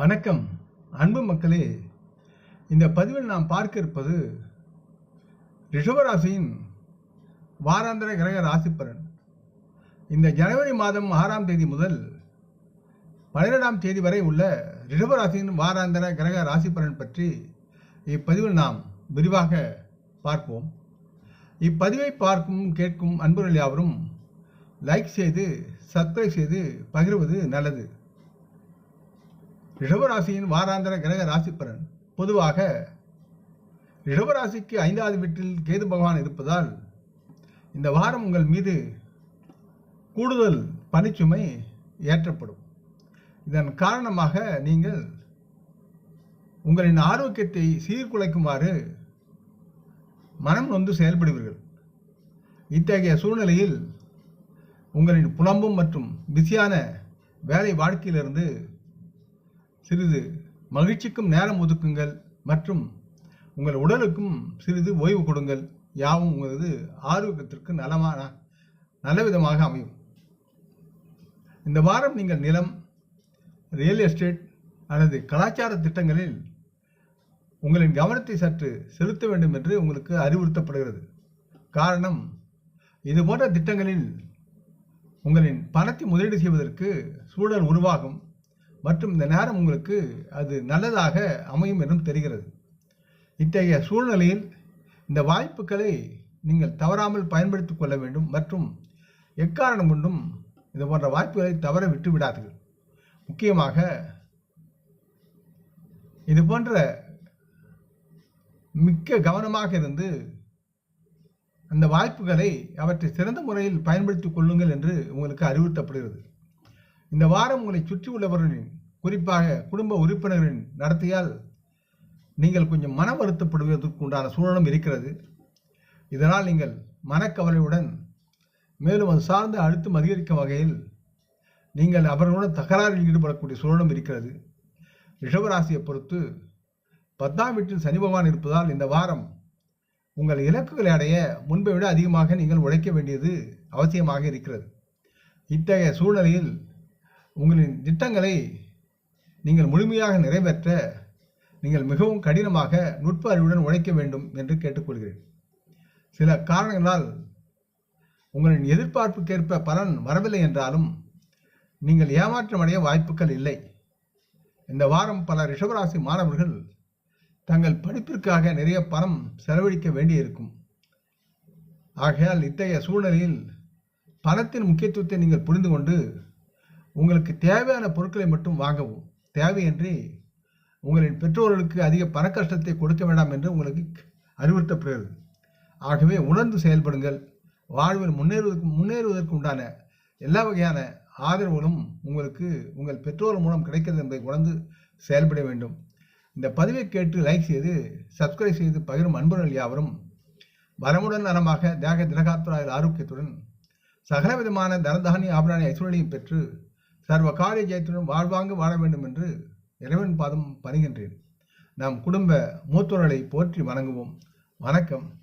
வணக்கம். அன்பு மக்களே இந்த பதிவில் நாம் பார்க்க இருப்பது ரிஷபராசியின் வாராந்திர கிரக ராசிப்பரன் இந்த ஜனவரி மாதம் ஆறாம் தேதி முதல் பன்னிரெண்டாம் தேதி வரை உள்ள ரிஷபராசியின் வாராந்திர கிரக ராசி பற்றி இப்பதிவில் நாம் விரிவாக பார்ப்போம். இப்பதிவை பார்க்கும் கேட்கும் அன்பர்கள் யாவரும் லைக் செய்து சப்ஸ்கிரைப் செய்து பகிர்வது நல்லது. ரிஷபராசியின் வாராந்திர கிரக ராசி பலன் பொதுவாக ரிஷபராசிக்கு ஐந்தாவது வீட்டில் கேது பகவான் இருப்பதால் இந்த வாரம் உங்கள் மீது கூடுதல் பணிச்சுமை ஏற்றப்படும். இதன் காரணமாக நீங்கள் உங்களின் ஆரோக்கியத்தை சீர்குலைக்குமாறு மனம் நொந்து செயல்படுவீர்கள். இத்தகைய சூழ்நிலையில் உங்களின் புலம்பும் மற்றும் பிஸியான வேலை வாழ்க்கையிலிருந்து சிறிது மகிழ்ச்சிக்கும் நேரம் ஒதுக்குங்கள் மற்றும் உங்கள் உடலுக்கும் சிறிது ஓய்வு கொடுங்கள். யாவும் உங்களது ஆரோக்கியத்திற்கு நலமான நல்ல விதமாக அமையும். இந்த வாரம் நீங்கள் நிலம் ரியல் எஸ்டேட் அல்லது கலாச்சார திட்டங்களில் உங்களின் கவனத்தை சற்று செலுத்த வேண்டும் என்று உங்களுக்கு அறிவுறுத்தப்படுகிறது. காரணம் இது போன்ற திட்டங்களில் உங்களின் பணத்தை முதலீடு செய்வதற்கு சூழல் உருவாகும். மற்றும் இந்த நேரம் உங்களுக்கு அது நல்லதாக அமையும் என்றும் தெரிகிறது. இத்தகைய சூழ்நிலையில் இந்த வாய்ப்புகளை நீங்கள் தவறாமல் பயன்படுத்தி கொள்ள வேண்டும் மற்றும் எக்காரணம் கொண்டும் இது போன்ற வாய்ப்புகளை தவற விட்டு விடாதீர்கள். முக்கியமாக இது போன்ற மிக்க கவனமாக இருந்து அந்த வாய்ப்புகளை அவற்றை சிறந்த முறையில் பயன்படுத்திக் கொள்ளுங்கள் என்று உங்களுக்கு அறிவுறுத்தப்படுகிறது. இந்த வாரம் உங்களை சுற்றி உள்ளவர்களின் குறிப்பாக குடும்ப உறுப்பினர்களின் நடத்தையால் நீங்கள் கொஞ்சம் மன வருத்தப்படுவதற்கு உண்டான சூழலும் இருக்கிறது. இதனால் நீங்கள் மனக்கவலையுடன் மேலும் அது சார்ந்த அழுத்தம் அதிகரிக்கும் வகையில் நீங்கள் அவர்களுடன் தகராறில் ஈடுபடக்கூடிய சூழலும் இருக்கிறது. ரிஷபராசியை பொறுத்து பத்தாம் வீட்டில் சனி பகவான் இருப்பதால் இந்த வாரம் உங்கள் இலக்குகளை அடைய முன்பை விட அதிகமாக நீங்கள் உழைக்க வேண்டியது அவசியமாக இருக்கிறது. இத்தகைய சூழ்நிலையில் உங்களின் திட்டங்களை நீங்கள் முழுமையாக நிறைவேற்ற நீங்கள் மிகவும் கடினமாக நுட்ப அறிவுடன் உழைக்க வேண்டும் என்று கேட்டுக்கொள்கிறேன். சில காரணங்களால் உங்களின் எதிர்பார்ப்புக்கேற்ப பலன் வரவில்லை என்றாலும் நீங்கள் ஏமாற்றமடைய வாய்ப்புகள் இல்லை. இந்த வாரம் பல ரிஷபராசி மாணவர்கள் தங்கள் படிப்பிற்காக நிறைய பணம் செலவழிக்க வேண்டியிருக்கும். ஆகையால் இத்தகைய சூழ்நிலையில் பணத்தின் முக்கியத்துவத்தை நீங்கள் புரிந்து கொண்டு உங்களுக்கு தேவையான பொருட்களை மட்டும் வாங்கவும். தேவையின்றி உங்களின் பெற்றோர்களுக்கு அதிக பண கஷ்டத்தை கொடுக்க வேண்டாம் என்று உங்களுக்கு அறிவுறுத்தப்படுகிறது. ஆகவே உணர்ந்து செயல்படுங்கள். வாழ்வில் முன்னேறுவதற்கு முன்னேறுவதற்கு உண்டான எல்லா வகையான ஆதரவுகளும் உங்களுக்கு உங்கள் பெற்றோர் மூலம் கிடைக்கிறது என்பதை உணர்ந்து செயல்பட வேண்டும். இந்த பதிவை கேட்டு லைக் செய்து சப்ஸ்கிரைப் செய்து பகிரும் அன்பர்கள் யாவரும் வரமுடன் நலமாக தேக திரகாத்துராயில் ஆரோக்கியத்துடன் சகலவிதமான தனதானி ஆபராணி ஐஸ்வர்யம் பெற்று சர்வ காரிய ஜெயத்துடன் வாழ்வாங்கு வாழ வேண்டும் என்று இறைவன் பாதம் பணிகின்றேன். நம் குடும்ப மூத்தோர்களை போற்றி வணங்குவோம். வணக்கம்.